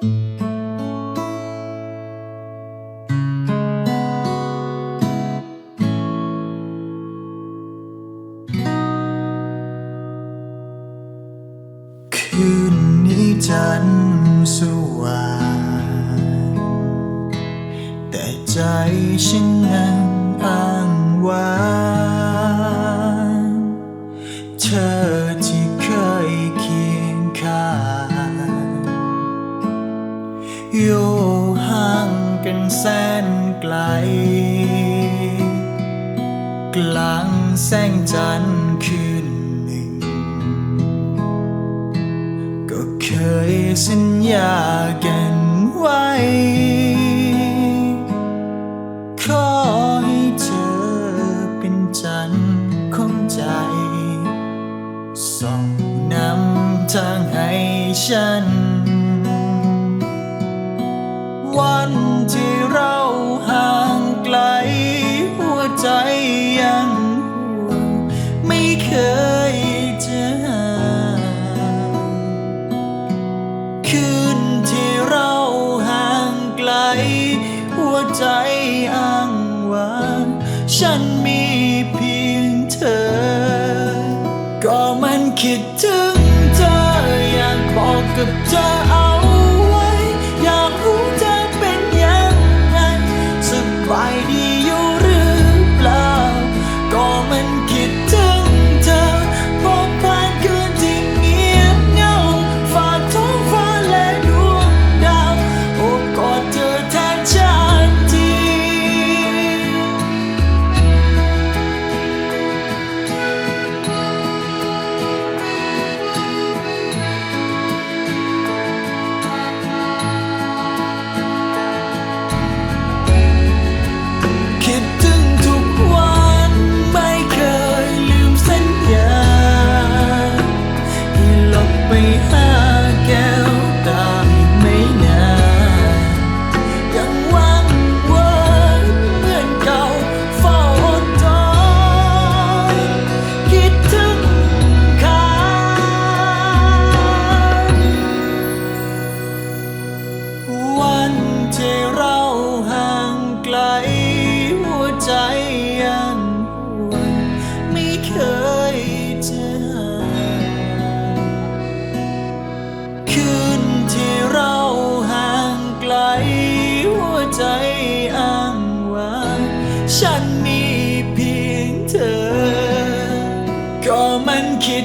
คืนนี้จันทร์ว่างแต่ใจฉันนั้นอ้างว้าง แสนไกล กลางแสงจันทร์คืนหนึ่ง ก็เคยสัญญากันไว้ ขอให้เธอเป็นจันทร์ของใจส่องนำทางให้ฉันวั ใจยังห่วงไม่เคยจะห่างคืนที่เราห่างไกล หัวใจอ้างว้างฉันมีเพียงเธอ ก็มันคิดถึงเธออยากบอกกับเธอเอา เธอ ก็มันคิด